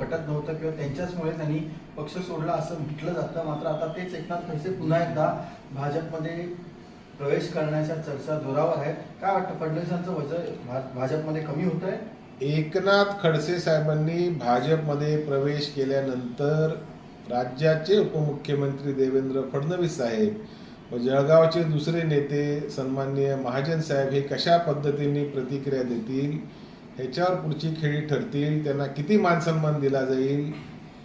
पटत नव्हतं किंवा त्यांच्याचमुळे त्यांनी पक्ष सोडला असं म्हटलं जातं. मात्र आता तेच एकनाथ खडसे पुन्हा एकदा भाजपमध्ये प्रवेश करण्याच्या चर्चा जोरावर आहे. काय वाटतं फडणवीसांचं वजन भा- भाजपमध्ये कमी होत आहे एकनाथ खडसे साहेबांनी भाजपमध्ये प्रवेश केल्यानंतर राज्याचे उपमुख्यमंत्री देवेंद्र फडणवीस साहेब व जळगावचे दुसरे नेते सन्माननीय महाजन साहेब हे कशा पद्धतीने प्रतिक्रिया देतील? ह्याच्यावर पुढची खेळी ठरतील त्यांना किती मानसन्मान दिला जाईल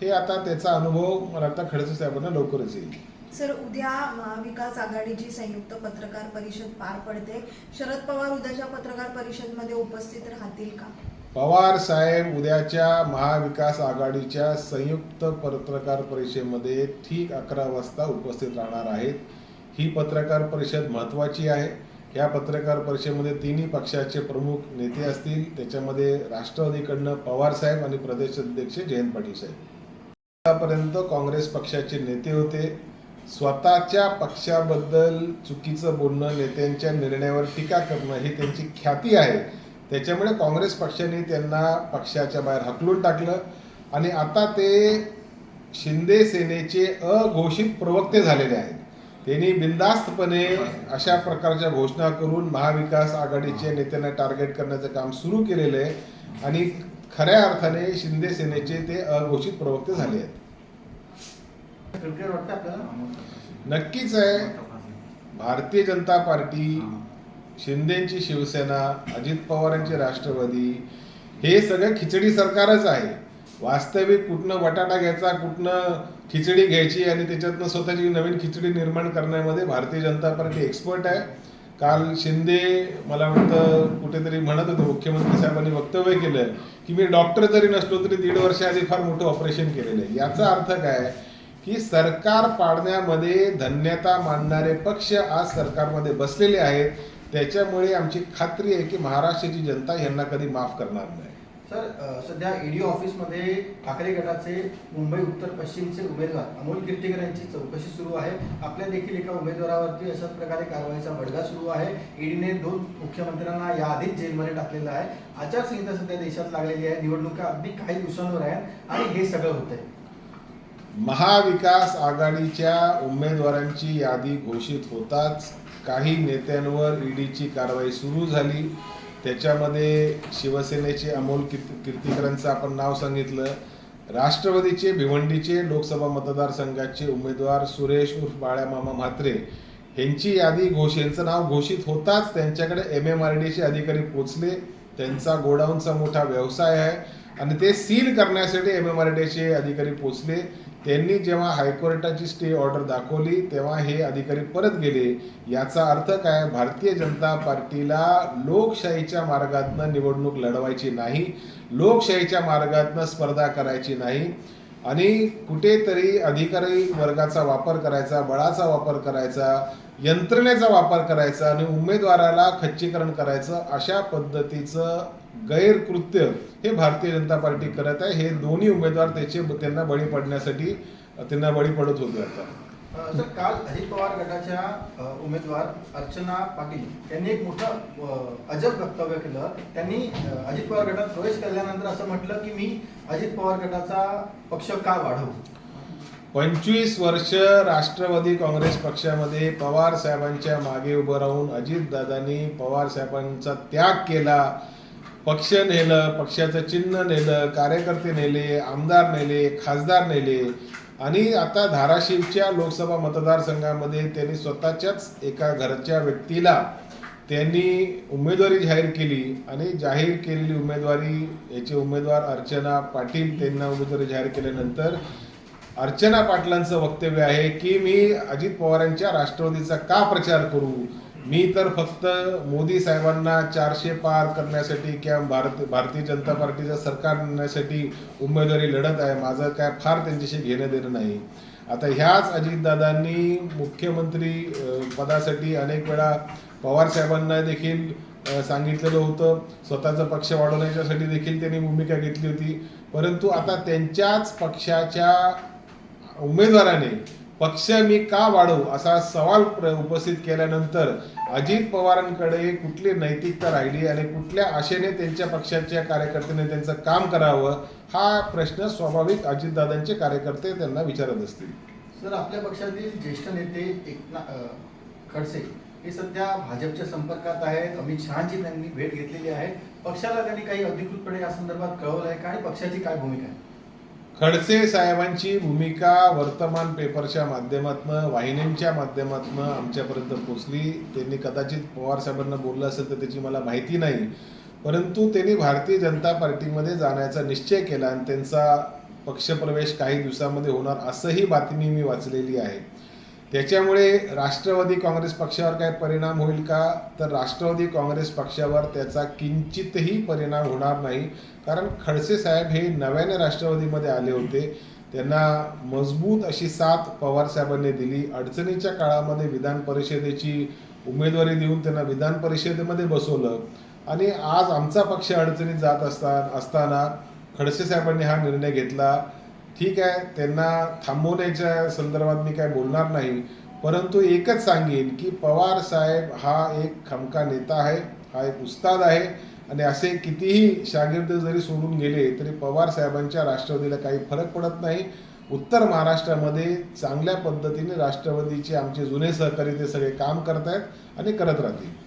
हे आता त्याचा अनुभव मला आता खडसे साहेबांना लवकरच येईल. सर उद्या महाविकास आघाडीची संयुक्त पत्रकार परिषद पार पडते. शरद पवार उद्याच्या पत्रकार परिषदमध्ये उपस्थित राहतील का? पवार साहेब उद्याच्या महाविकास आघाडीच्या संयुक्त पत्रकार परिषदेमध्ये ठीक अकरा वाजता उपस्थित राहणार आहेत. ही पत्रकार परिषद महत्त्वाची आहे. या पत्रकार परिषदेमध्ये तिन्ही पक्षाचे प्रमुख नेते असतील. त्याच्यामध्ये राष्ट्रवादीकडनं पवार साहेब आणि प्रदेश अध्यक्ष जयंत पाटील साहेब. आतापर्यंत काँग्रेस पक्षाचे नेते होते. स्वतःच्या पक्षाबद्दल चुकीचं बोलणं नेत्यांच्या निर्णयावर टीका करणं ही त्यांची ख्याती आहे. त्याच्यामुळे काँग्रेस पक्षाने त्यांना पक्षाच्या बाहेर हकलून टाकलं आणि आता ते शिंदे सेनेचे अघोषित प्रवक्ते झालेले आहेत. त्यांनी बिंदास्तपणे अशा प्रकारच्या घोषणा करून महाविकास आघाडीच्या नेत्यांना टार्गेट करण्याचं काम सुरू केलेलं आहे. आणि खऱ्या अर्थाने शिंदे सेनेचे ते अघोषित प्रवक्ते झाले आहेत. नक्कीच आहे. भारतीय जनता पार्टी शिंदेची शिवसेना अजित पवारांची राष्ट्रवादी हे सगळं खिचडी सरकारच आहे. वास्तविक कुठनं बटाटा घ्यायचा कुठनं खिचडी घ्यायची आणि त्याच्यातनं स्वतःची नवीन खिचडी निर्माण करण्यामध्ये भारतीय जनता पार्टी एक्सपर्ट आहे. काल शिंदे मला वाटतं कुठेतरी म्हणत होते मुख्यमंत्री साहेबांनी वक्तव्य केलं की मी डॉक्टर जरी नसलो तरी दीड वर्षाआधी फार मोठं ऑपरेशन केलेलं आहे. याचा अर्थ काय? की सरकार पाडण्यामध्ये धन्यता मानणारे पक्ष आज सरकारमध्ये बसलेले आहेत. त्याच्यामुळे आमची खात्री आहे की महाराष्ट्राची जनता यांना कधी माफ करणार नाही. सर सध्या ईडी ऑफिसमध्ये ठाकरे गटाचे मुंबई उत्तर पश्चिमचे उमेदवार अमोल कीर्तीकर यांची चौकशी सुरू आहे. आपल्या देखील एका उमेदवारावरती अशाच प्रकारे कारवाईचा बडगा सुरू आहे. ईडीने दोन मुख्यमंत्र्यांना याआधीच जेलमध्ये टाकलेलं आहे. आचारसंहिता सध्या देशात लागलेली आहे. निवडणुका अगदी काही दिवसांवर आहेत आणि हे सगळं होतंय. महाविकास आघाडीच्या उमेदवारांची यादी घोषित होताच काही नेत्यांवर ईडीची कारवाई सुरू झाली. त्याच्यामध्ये शिवसेनेचे अमोल कीर्त कीर्तीकरांचं आपण नाव सांगितलं. राष्ट्रवादीचे भिवंडीचे लोकसभा मतदारसंघाचे उमेदवार सुरेश उर्फ बाळ्यामामा म्हात्रे यांची यादी घोष यांचं नाव घोषित होताच त्यांच्याकडे एम एम आर डीचे अधिकारी पोचले. त्यांचा गोडाऊनचा मोठा व्यवसाय आहे. आणि ते सील करण्यासाठी एम एम आर डीचे अधिकारी पोचले. त्यांनी जेव्हा हायकोर्टाची स्टे ऑर्डर दाखवली तेव्हा हे अधिकारी परत गेले. याचा अर्थ काय? भारतीय जनता पार्टीला लोकशाहीच्या मार्गातनं निवडणूक लढवायची नाही लोकशाहीच्या मार्गातनं स्पर्धा करायची नाही. आणि कुठेतरी अधिकारी वर्गाचा वापर करायचा बळाचा वापर करायचा यंत्रणेचा वापर करायचा आणि उमेदवाराला खच्चीकरण करायचं अशा पद्धतीचं गैरकृत्य हे भारतीय जनता पार्टी करत आहे. हे दोन्ही उमेदवार त्याचे त्यांना बळी पडण्यासाठी त्यांना बळी पडत होते आता. सर काल अजित पवार गटाच्या उमेदवार अर्चना पाटील यांनी एक मोठं अजब वक्तव्य केलं. त्यांनी अजित पवार गटात प्रवेश केल्यानंतर असं म्हटलं की मी अजित पवार गटाचा पक्ष का वाढवू? पंचवीस वर्ष राष्ट्रवादी काँग्रेस पक्षामध्ये पवार साहेबांच्या मागे उभं राहून अजितदादांनी पवार साहेबांचा त्याग केला. पक्ष नेलं पक्षाचं चिन्ह नेलं कार्यकर्ते नेले आमदार नेले खासदार नेले. आणि आता धाराशिवच्या लोकसभा मतदारसंघामध्ये त्यांनी स्वतःच्याच एका घरच्या व्यक्तीला त्यांनी उमेदवारी जाहीर केली आणि जाहीर केलेली उमेदवारी याचे उमेदवार अर्चना पाटील त्यांना उमेदवारी जाहीर केल्यानंतर अर्चना पाटलांचं वक्तव्य आहे की मी अजित पवारांच्या राष्ट्रवादीचा का प्रचार करू? मी तर फक्त मोदी साहेबांना चारशे पार करण्यासाठी किंवा भारत भारतीय जनता पार्टीचं सरकार आणण्यासाठी उमेदवारी लढत आहे. माझं काय फार त्यांच्याशी घेणं देणं नाही. आता ह्याच अजितदादांनी मुख्यमंत्री पदासाठी अनेक वेळा पवार साहेबांना देखील सांगितलेलं होतं. स्वतःचा पक्ष वाढवण्याच्यासाठी देखील त्यांनी भूमिका घेतली होती. परंतु आता त्यांच्याच पक्षाच्या उमेदवाराने पक्ष मी का वाढवू असा सवाल प्र- उपस्थित केल्यानंतर अजित पवारांकडे कुठली नैतिकता राहिली आणि कुठल्या आशेने त्यांच्या पक्षाच्या कार्यकर्त्यांनी त्यांचं काम करावं हा प्रश्न स्वाभाविक अजितदादांचे कार्यकर्ते त्यांना विचारत असतील. सर आपल्या पक्षातील ज्येष्ठ नेते एकनाथ खडसे हे सध्या भाजपच्या संपर्कात आहेत. अमित शहाची त्यांनी भेट घेतलेली आहे. पक्षाला त्यांनी काही अधिकृतपणे या संदर्भात कळवलं आहे का आणि पक्षाची काय भूमिका आहे? खडसे साहेबांची भूमिका वर्तमान पेपरच्या माध्यमातून वाहिन्यांच्या माध्यमातून आमच्यापर्यंत पोचली. त्यांनी कदाचित पवार साहेबांना बोललं असेल तर त्याची मला माहिती नाही. परंतु त्यांनी भारतीय जनता पार्टीमध्ये जाण्याचा निश्चय केला आणि त्यांचा पक्षप्रवेश काही दिवसामध्ये होणार असंही बातमी मी वाचलेली आहे. त्याच्यामुळे राष्ट्रवादी काँग्रेस पक्षावर काय परिणाम होईल का? तर राष्ट्रवादी काँग्रेस पक्षावर त्याचा किंचितही परिणाम होणार नाही. कारण खडसे साहेब हे नव्याने राष्ट्रवादीमध्ये आले होते. त्यांना मजबूत अशी साथ पवार साहेबांनी दिली. अडचणीच्या काळामध्ये विधान परिषदेची उमेदवारी देऊन त्यांना विधान परिषदेमध्ये बसवलं. आणि आज आमचा पक्ष अडचणीत जात असता असताना खडसे साहेबांनी हा निर्णय घेतला. ठीक आहे त्यांना थांबवण्याच्या संदर्भात मी काय बोलणार नाही परंतु एकच सांगेन की पवार साहेब हा एक खमका नेता आहे हा एक उस्ताद आहे आणि असे कितीही शागिर्द जरी सोडून गेले तरी पवार साहेबांच्या राष्ट्रवादीला काही फरक पडत नाही. उत्तर महाराष्ट्रामध्ये चांगल्या पद्धतीने राष्ट्रवादीचे आमचे जुने सहकारी ते सगळे काम करत आहेत आणि करत राहतील.